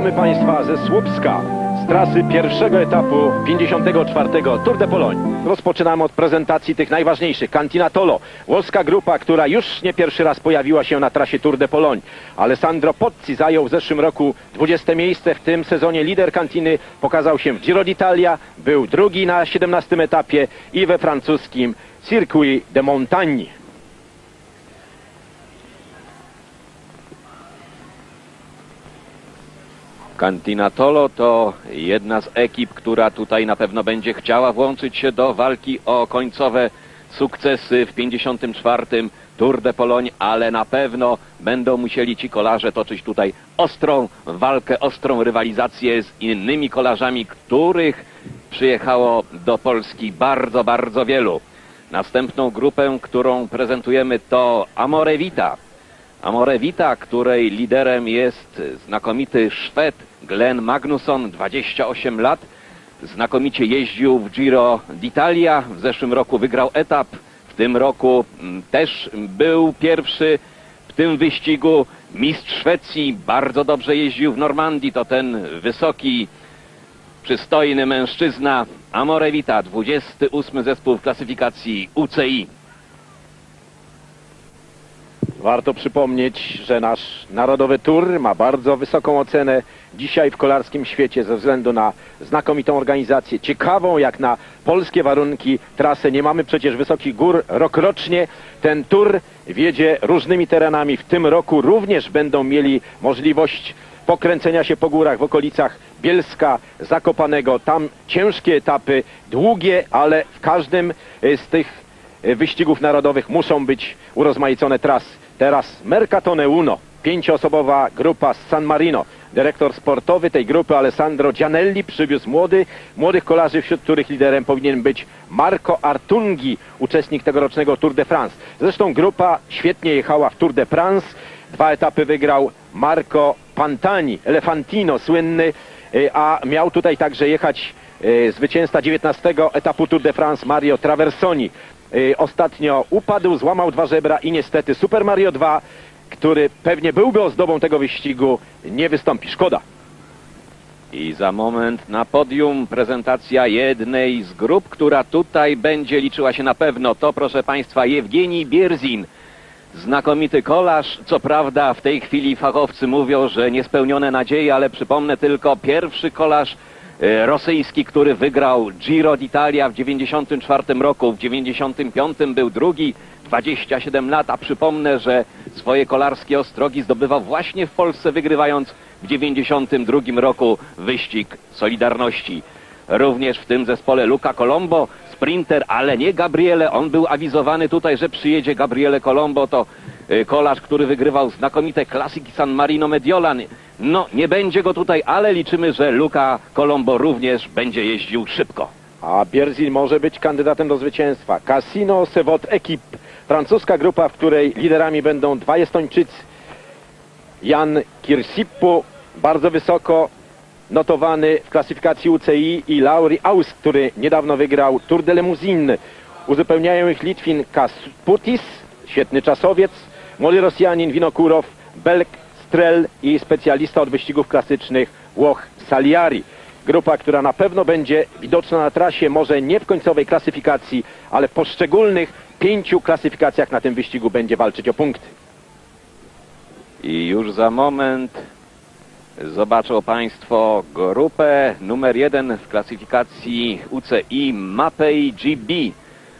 Witamy Państwa ze Słupska, z trasy pierwszego etapu 54. Tour de Pologne. Rozpoczynamy od prezentacji tych najważniejszych. Cantina Tolo, włoska grupa, która już nie pierwszy raz pojawiła się na trasie Tour de Pologne. Alessandro Pozzi zajął w zeszłym roku 20 miejsce. W tym sezonie lider Cantiny pokazał się w Giro d'Italia, był drugi na 17 etapie i we francuskim Circuit de Montagne. Cantinatolo to jedna z ekip, która tutaj na pewno będzie chciała włączyć się do walki o końcowe sukcesy w 54. Tour de Pologne, ale na pewno będą musieli ci kolarze toczyć tutaj ostrą walkę, ostrą rywalizację z innymi kolarzami, których przyjechało do Polski bardzo, bardzo wielu. Następną grupę, którą prezentujemy to Amore Vita. Amore Vita, której liderem jest znakomity Szwed Glenn Magnusson, 28 lat. Znakomicie jeździł w Giro d'Italia. W zeszłym roku wygrał etap. W tym roku mm, też był pierwszy w tym wyścigu. Mistrz Szwecji bardzo dobrze jeździł w Normandii. To ten wysoki, przystojny mężczyzna. Amore Vita, 28 zespół w klasyfikacji UCI. Warto przypomnieć, że nasz Narodowy Tour ma bardzo wysoką ocenę dzisiaj w kolarskim świecie ze względu na znakomitą organizację, ciekawą jak na polskie warunki trasę. Nie mamy przecież wysokich gór rokrocznie. Ten Tour wiedzie różnymi terenami. W tym roku również będą mieli możliwość pokręcenia się po górach w okolicach Bielska, Zakopanego. Tam ciężkie etapy, długie, ale w każdym e, z tych e, wyścigów narodowych muszą być urozmaicone trasy. Teraz Mercatone Uno, pięcioosobowa grupa z San Marino. Dyrektor sportowy tej grupy Alessandro Gianelli przywiózł młody, młodych kolarzy, wśród których liderem powinien być Marco Artungi, uczestnik tegorocznego Tour de France. Zresztą grupa świetnie jechała w Tour de France. Dwa etapy wygrał Marco Pantani, Elefantino słynny, y, a miał tutaj także jechać y, zwycięzca 19 etapu Tour de France Mario Traversoni. Y, Ostatnio upadł, złamał dwa żebra i niestety Super Mario 2, który pewnie byłby ozdobą tego wyścigu, nie wystąpi. Szkoda. I za moment na podium prezentacja jednej z grup, która tutaj będzie liczyła się na pewno. To proszę Państwa Jewgenij Bierzin. Znakomity kolarz, co prawda w tej chwili fachowcy mówią, że niespełnione nadzieje, ale przypomnę tylko pierwszy kolarz rosyjski, który wygrał Giro d'Italia w 94 roku, w 95 był drugi, 27 lat, a przypomnę, że swoje kolarskie ostrogi zdobywał właśnie w Polsce, wygrywając w 92 roku wyścig Solidarności. Również w tym zespole Luca Colombo, sprinter, ale nie Gabriele. On był awizowany tutaj, że przyjedzie Gabriele Colombo. To y, kolarz, który wygrywał znakomite klasyki San Marino Mediolan. No, nie będzie go tutaj, ale liczymy, że Luca Colombo również będzie jeździł szybko. A Bierzin może być kandydatem do zwycięstwa. Casino Sevot Ekip, francuska grupa, w której liderami będą dwaj Estończycy. Jan Kirsippu, bardzo wysoko notowany w klasyfikacji UCI i Lauri Aus, który niedawno wygrał Tour de Limousin. Uzupełniają ich Litwin Kasputis, świetny czasowiec, młody Rosjanin Winokurow, Belg Strel i specjalista od wyścigów klasycznych Włoch Saliari. Grupa, która na pewno będzie widoczna na trasie, może nie w końcowej klasyfikacji, ale w poszczególnych pięciu klasyfikacjach na tym wyścigu będzie walczyć o punkty. I już za moment zobaczą Państwo grupę numer jeden w klasyfikacji UCI Mapei GB.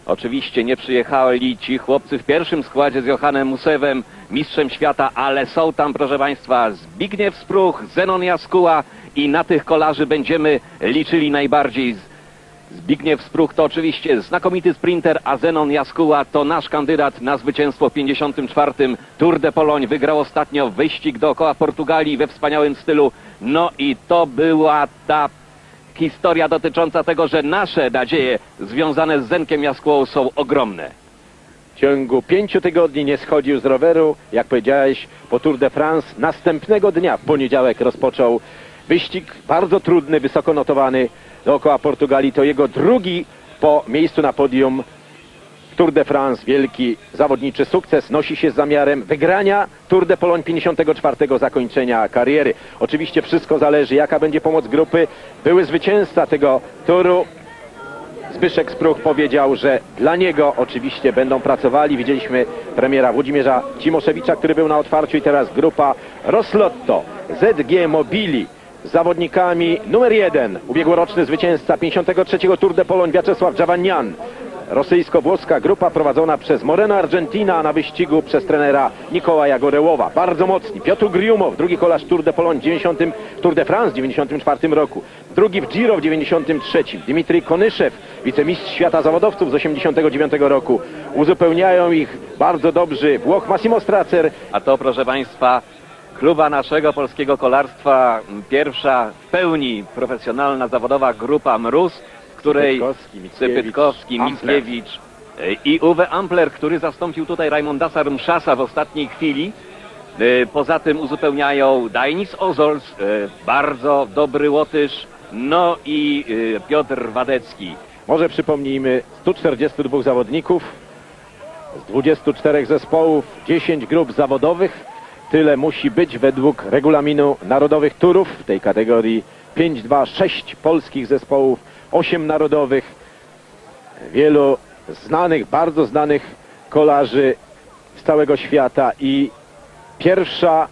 Oczywiście nie przyjechali ci chłopcy w pierwszym składzie z Johannem Musewem, mistrzem świata, ale są tam, proszę Państwa, Zbigniew Spruch, Zenon Jaskuła i na tych kolarzy będziemy liczyli najbardziej. Zbigniew Spruch to oczywiście znakomity sprinter, a Zenon Jaskuła to nasz kandydat na zwycięstwo w 54. Tour de Pologne. Wygrał ostatnio wyścig dookoła Portugalii we wspaniałym stylu. No i to była ta historia dotycząca tego, że nasze nadzieje związane z Zenkiem Jaskułą są ogromne. W ciągu pięciu tygodni nie schodził z roweru. Jak powiedziałeś, po Tour de France następnego dnia, w poniedziałek, rozpoczął wyścig bardzo trudny, wysoko notowany dookoła Portugalii. To jego drugi po miejscu na podium Tour de France, wielki zawodniczy sukces, nosi się z zamiarem wygrania Tour de Pologne 54. zakończenia kariery. Oczywiście wszystko zależy, jaka będzie pomoc grupy. Były zwycięzca tego turu, Zbyszek Spruch powiedział, że dla niego oczywiście będą pracowali. Widzieliśmy premiera Włodzimierza Cimoszewicza, który był na otwarciu i teraz grupa Roslotto, ZG Mobili z zawodnikami numer jeden, ubiegłoroczny zwycięzca 53. Tour de Pologne Wiaczesław Dżawanian. Rosyjsko-włoska grupa prowadzona przez Moreno Argentina na wyścigu przez trenera Nikołaja Gorełowa. Bardzo mocni. Piotr Griumow, drugi kolarz Tour de Pologne w 90, Tour de France w 94 roku. Drugi w Giro w 93. Dmitrij Konyszew, wicemistrz świata zawodowców z 89 roku. Uzupełniają ich bardzo dobrzy Włoch Massimo Stracer, A to, proszę Państwa, kluba naszego polskiego kolarstwa, pierwsza w pełni profesjonalna, zawodowa grupa MRUS, w której Sypytkowski, Mickiewicz, e, i Uwe Ampler, który zastąpił tutaj Raimondasa Rumszasa w ostatniej chwili. E, Poza tym uzupełniają Dajnis Ozols, e, bardzo dobry Łotysz, no i e, Piotr Wadecki. Może przypomnijmy 142 zawodników z 24 zespołów, 10 grup zawodowych. Tyle musi być według regulaminu narodowych turów w tej kategorii 5-2, 6 polskich zespołów, 8 narodowych, wielu znanych, bardzo znanych kolarzy z całego świata i pierwsza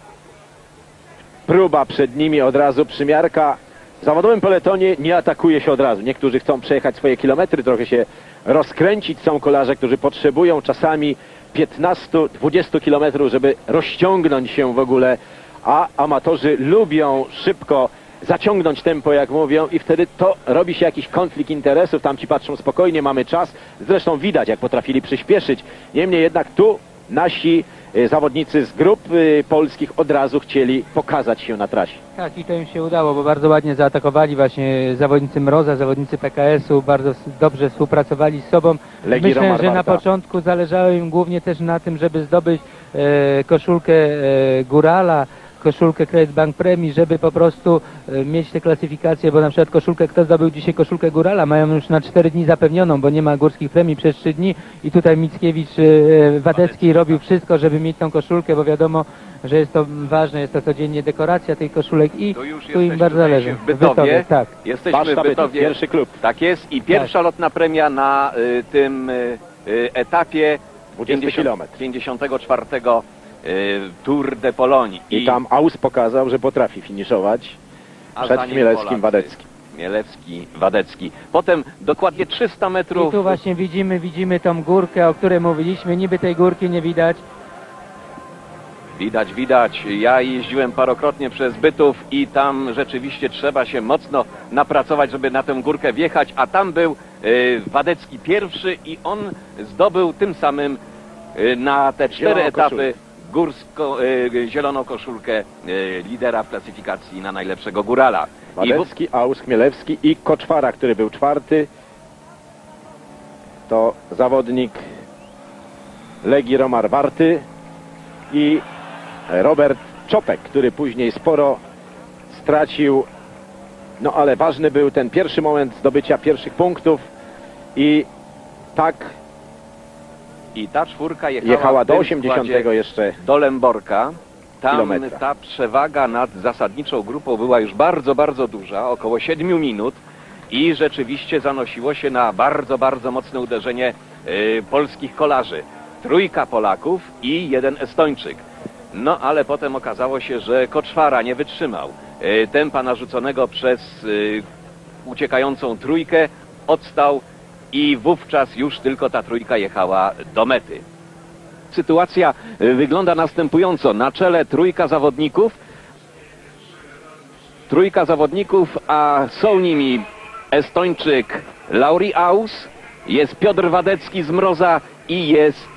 próba przed nimi od razu przymiarka. W zawodowym peletonie nie atakuje się od razu. Niektórzy chcą przejechać swoje kilometry, trochę się rozkręcić. Są kolarze, którzy potrzebują czasami 15-20 kilometrów, żeby rozciągnąć się w ogóle, a amatorzy lubią szybko zaciągnąć tempo, jak mówią, i wtedy to robi się jakiś konflikt interesów. Tamci patrzą spokojnie, mamy czas. Zresztą widać, jak potrafili przyspieszyć. Niemniej jednak tu nasi zawodnicy z grup e, polskich od razu chcieli pokazać się na trasie. Tak, i to im się udało, bo bardzo ładnie zaatakowali właśnie zawodnicy Mroza, zawodnicy PKS-u, bardzo dobrze współpracowali z sobą. Legii Myślę, że na początku zależało im głównie też na tym, żeby zdobyć e, koszulkę e, Górala, koszulkę Credit Bank Premii, żeby po prostu e, mieć tę klasyfikację, bo na przykład koszulkę, kto zdobył dzisiaj koszulkę Górala, mają już na 4 dni zapewnioną, bo nie ma górskich premii przez 3 dni i tutaj Mickiewicz, e, Wadecki robił wszystko, żeby mieć tą koszulkę, bo wiadomo, że jest to ważne, jest to codziennie dekoracja tych koszulek i Tu już tu im bardzo zależy. w Bytowie. tak. Jesteśmy Warsztat w Bytowie. pierwszy klub. Tak jest i pierwsza lotna premia na y, tym y, y, etapie 20 kilometr. 54 y, Tour de Pologne. I tam Aus pokazał, że potrafi finiszować a przed Chmielewskim. Wadeckim. Chmielewski, Wadecki. Potem dokładnie 300 I metrów. tu właśnie widzimy, widzimy tą górkę, o której mówiliśmy. Niby tej górki nie widać. Widać, widać. Ja jeździłem parokrotnie przez Bytów i tam rzeczywiście trzeba się mocno napracować, żeby na tę górkę wjechać, a tam był y, Wadecki pierwszy i on zdobył tym samym y, na te cztery etapy. Górsko, y, zieloną koszulkę y, lidera w klasyfikacji na najlepszego górala. I w, Aus, Chmielewski i Koczwara, który był czwarty. To zawodnik Legii Romar Warty i Robert Czopek, który później sporo stracił. No ale ważny był ten pierwszy moment zdobycia pierwszych punktów i tak I ta czwórka jechała, jechała w do tym 80 składzie jeszcze do Lęborka. Tam kilometra. ta przewaga nad zasadniczą grupą była już bardzo, bardzo duża, około 7 minut i rzeczywiście zanosiło się na bardzo, bardzo mocne uderzenie y, polskich kolarzy. Trójka Polaków i jeden Estończyk. No ale potem okazało się, że Koczwara nie wytrzymał y, tempa narzuconego przez y, uciekającą trójkę, odstał i wówczas już tylko ta trójka jechała do mety. Sytuacja y, wygląda następująco. Na czele trójka zawodników. Trójka zawodników, a są nimi Estończyk Lauri Aus, jest Piotr Wadecki z Mroza i jest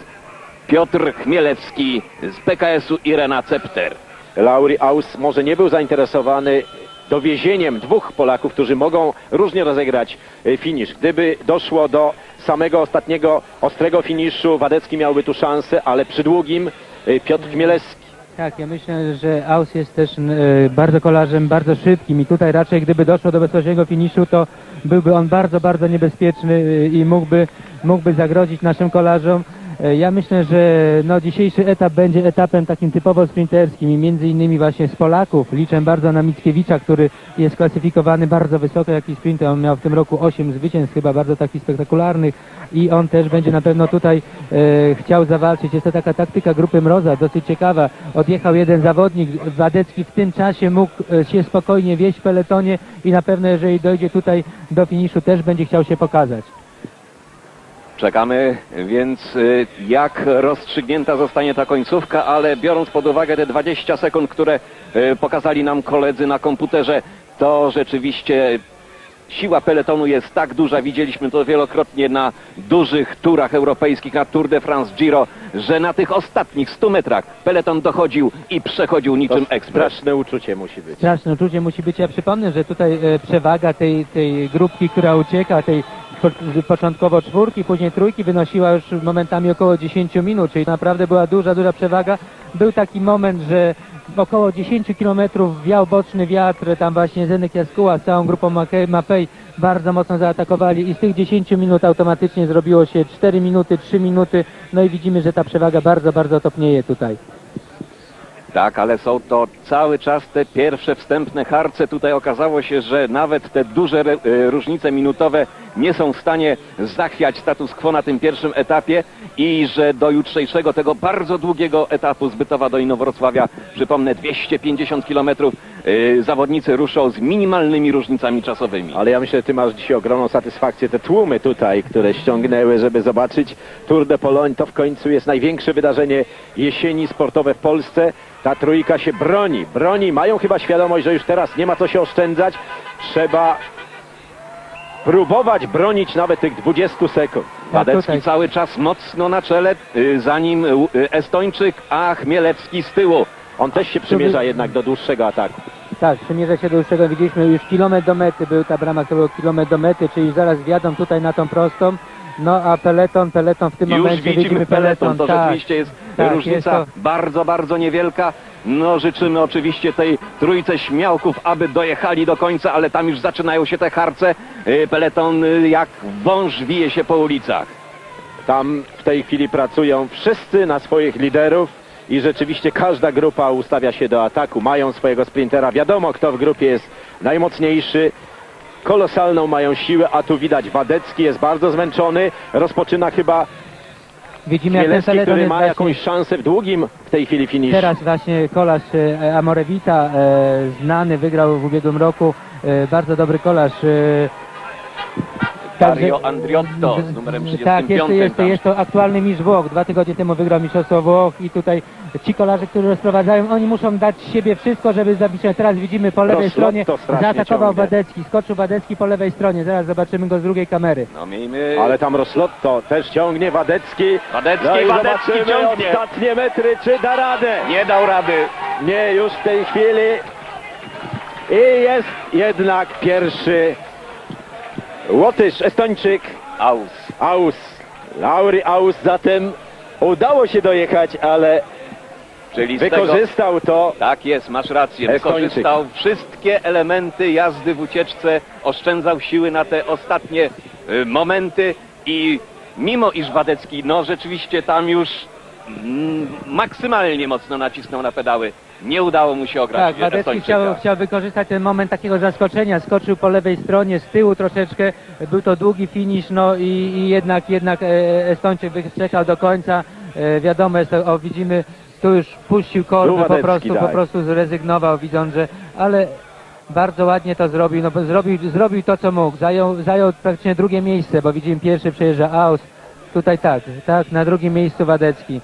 Piotr Chmielewski z PKS-u Irena Cepter. Lauri Aus może nie był zainteresowany dowiezieniem dwóch Polaków, którzy mogą różnie rozegrać e, finisz. Gdyby doszło do samego ostatniego ostrego finiszu, Wadecki miałby tu szansę, ale przy długim e, Piotr Chmielewski Tak, ja myślę, że Aus jest też e, bardzo kolarzem, bardzo szybkim i tutaj raczej gdyby doszło do bezpośredniego finiszu, to byłby on bardzo, bardzo niebezpieczny i mógłby, mógłby zagrozić naszym kolarzom. E, Ja myślę, że no, dzisiejszy etap będzie etapem takim typowo sprinterskim i między innymi właśnie z Polaków liczę bardzo na Mickiewicza, który jest klasyfikowany bardzo wysoko jak i sprinter. On miał w tym roku 8 zwycięstw chyba bardzo takich spektakularnych i on też będzie na pewno tutaj e, chciał zawalczyć. Jest to taka taktyka grupy Mroza, dosyć ciekawa. Odjechał jeden zawodnik, Wadecki w tym czasie mógł e, się spokojnie wieść w peletonie i na pewno jeżeli dojdzie tutaj do finiszu też będzie chciał się pokazać. Czekamy więc y, jak rozstrzygnięta zostanie ta końcówka, ale biorąc pod uwagę te 20 sekund, które y, pokazali nam koledzy na komputerze, to rzeczywiście siła peletonu jest tak duża, widzieliśmy to wielokrotnie na dużych turach europejskich, na Tour de France Giro, że na tych ostatnich 100 metrach peleton dochodził i przechodził To niczym ekspres. straszne uczucie musi być. Straszne uczucie musi być. Ja przypomnę, że tutaj e, przewaga tej, tej grupki, która ucieka, tej początkowo czwórki, później trójki wynosiła już momentami około 10 minut, czyli naprawdę była duża, duża przewaga. Był taki moment, że około 10 kilometrów wiał boczny wiatr, tam właśnie Zenek Jaskuła z całą grupą Mapei bardzo mocno zaatakowali i z tych 10 minut automatycznie zrobiło się 4 minuty, 3 minuty, no i widzimy, że ta przewaga bardzo, bardzo topnieje tutaj. Tak, ale są to cały czas te pierwsze wstępne harce. Tutaj okazało się, że nawet te duże e, różnice minutowe nie są w stanie zachwiać status quo na tym pierwszym etapie i że do jutrzejszego tego bardzo długiego etapu z Bytowa do Inowrocławia, przypomnę 250 kilometrów, e, zawodnicy ruszą z minimalnymi różnicami czasowymi. Ale ja myślę, że ty masz dzisiaj ogromną satysfakcję. Te tłumy tutaj, które ściągnęły, żeby zobaczyć Tour de Pologne, to w końcu jest największe wydarzenie jesieni sportowe w Polsce. Ta trójka się broni, broni. Mają chyba świadomość, że już teraz nie ma co się oszczędzać. Trzeba próbować bronić nawet tych 20 sekund. Ja Wadecki tutaj- cały czas mocno na czele, y, za nim y, Estończyk, a Chmielewski z tyłu. On też się przymierza jednak do dłuższego ataku. Tak, przymierza się do dłuższego. Widzieliśmy już kilometr do mety, był ta brama, to było kilometr do mety, czyli zaraz wjadą tutaj na tą prostą. No a peleton, peleton w tym Już momencie widzimy peleton, to tak. rzeczywiście jest tak, różnica jest to- bardzo, bardzo niewielka. No życzymy oczywiście tej trójce śmiałków, aby dojechali do końca, ale tam już zaczynają się te harce. Y, Peleton y, jak wąż wije się po ulicach. Tam w tej chwili pracują wszyscy na swoich liderów i rzeczywiście każda grupa ustawia się do ataku. Mają swojego sprintera. Wiadomo, kto w grupie jest najmocniejszy. Kolosalną mają siłę, a tu widać Wadecki jest bardzo zmęczony. Rozpoczyna chyba Widzimy jak ten który jest ma właśnie, jakąś szansę w długim w tej chwili finiszu. teraz właśnie kolarz e, Amorewita, e, znany, wygrał w ubiegłym roku, e, bardzo dobry kolarz. E, Dario także- Andriotto z numerem 35. Tak, jest, to- jest, to- tam. jest to aktualny mistrz Włoch. Dwa tygodnie temu wygrał Mistrzostwo Włoch i tutaj ci kolarze, którzy rozprowadzają, oni muszą dać siebie wszystko, żeby zabić. Teraz widzimy po lewej stronie, zaatakował. Wadecki, skoczył Wadecki po lewej stronie. Zaraz zobaczymy go z drugiej kamery. No miejmy... Ale tam Roslotto też ciągnie Wadecki. Wadecki, no i Wadecki ciągnie. ostatnie metry, czy da radę. Nie dał rady. Nie, już w tej chwili. I jest jednak pierwszy Łotysz, Estończyk, Aus. Aus. Lauri Aus, zatem udało się dojechać, ale Czyli z tego... wykorzystał to. Tak jest, masz rację. Estończyk. Wykorzystał wszystkie elementy jazdy w ucieczce, oszczędzał siły na te ostatnie y, momenty i mimo iż Wadecki, no rzeczywiście tam już mm, maksymalnie mocno nacisnął na pedały, nie udało mu się ograć Tak, Wadecki chciał, chciał wykorzystać ten moment takiego zaskoczenia. Skoczył po lewej stronie, z tyłu troszeczkę. Był to długi finisz, no i, i jednak, jednak e, Estończyk wyczekał do końca. E, wiadomo, jest o, widzimy, tu już puścił korby, po Wadecki, prostu, po tak. prostu zrezygnował, widząc, że... Ale bardzo ładnie to zrobił, no bo zrobił, zrobił to, co mógł. Zajął, zajął praktycznie drugie miejsce, bo widzimy pierwszy przejeżdża Aus. Tutaj tak, tak, na drugim miejscu Wadecki.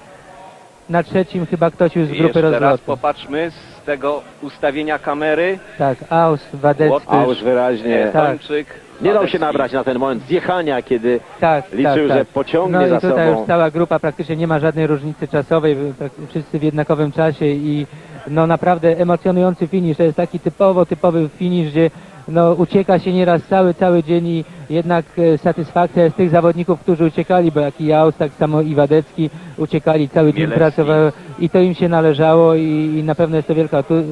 Na trzecim chyba ktoś już z I grupy jeszcze raz rozlotu. popatrzmy z tego ustawienia kamery. Tak, Aus, Wadecki. Aus wyraźnie. Tak. Estończyk. Nie dał się nabrać na ten moment zjechania, kiedy Tak, liczył, tak, że tak. pociągnie no i za tutaj sobą. już cała grupa praktycznie nie ma żadnej różnicy czasowej, prak- wszyscy w jednakowym czasie i no naprawdę emocjonujący finisz. To jest taki typowo, typowy finisz, gdzie no, ucieka się nieraz cały, cały dzień i jednak e, satysfakcja jest tych zawodników, którzy uciekali, bo jak i Jaus, tak samo i Wadecki uciekali, cały dzień pracowały i to im się należało i, i na pewno jest to wielka, tu, e,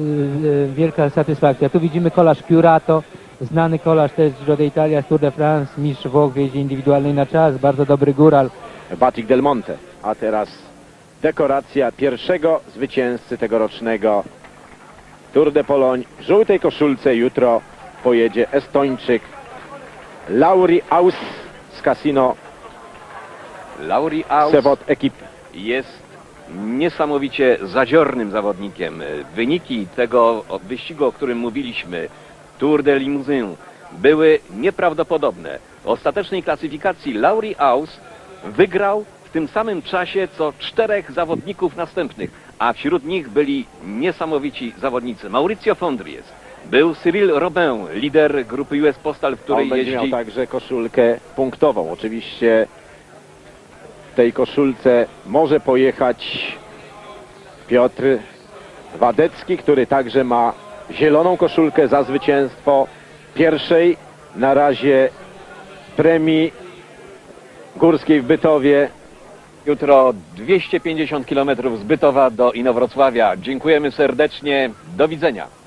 wielka satysfakcja. Tu widzimy kolarz Piurato, znany kolarz też z Giro d'Italia, z Tour de France, mistrz Włoch w jeździe indywidualnej na czas, bardzo dobry góral. Batik Del Monte. A teraz dekoracja pierwszego zwycięzcy tegorocznego Tour de Poloń. W żółtej koszulce jutro pojedzie Estończyk Lauri Aus z Casino Lauri Aus Sevot Ekip. jest niesamowicie zadziornym zawodnikiem. Wyniki tego wyścigu, o którym mówiliśmy, Tour de Limousin, były nieprawdopodobne. W ostatecznej klasyfikacji Lauri Aus wygrał w tym samym czasie co czterech zawodników następnych, a wśród nich byli niesamowici zawodnicy. Mauricio Fondri jest. Był Cyril Robin, lider grupy US Postal, w której On będzie jeździ miał także koszulkę punktową. Oczywiście w tej koszulce może pojechać Piotr Wadecki, który także ma zieloną koszulkę za zwycięstwo pierwszej na razie premii górskiej w Bytowie. Jutro 250 km z Bytowa do Inowrocławia. Dziękujemy serdecznie. Do widzenia.